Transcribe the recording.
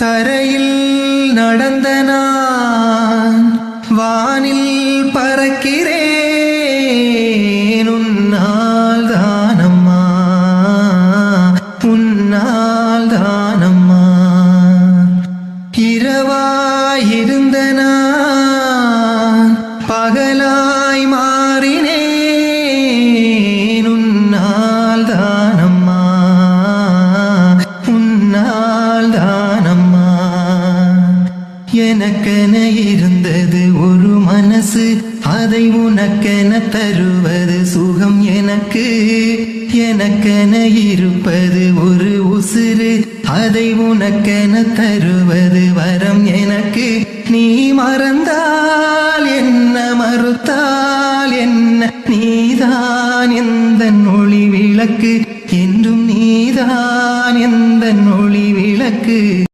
தரையில் நடந்த நான் வானில் பறக்கிறேன். உன்னால் தானம்மா உன்னால் தானம்மா. இரவாயிருந்த நான் எனக்கென இருந்தது ஒரு மனசு அதை உனக்கென தருவது சுகம் எனக்கு. எனக்கென இருப்பது ஒரு உசுறு அதை உனக்கென தருவது வரம் எனக்கு. நீ மறந்தால் என்ன மறுத்தால் என்ன? நீதான் எந்த ஒளி விளக்கு? என்றும் நீதான் எந்த ஒளி விளக்கு?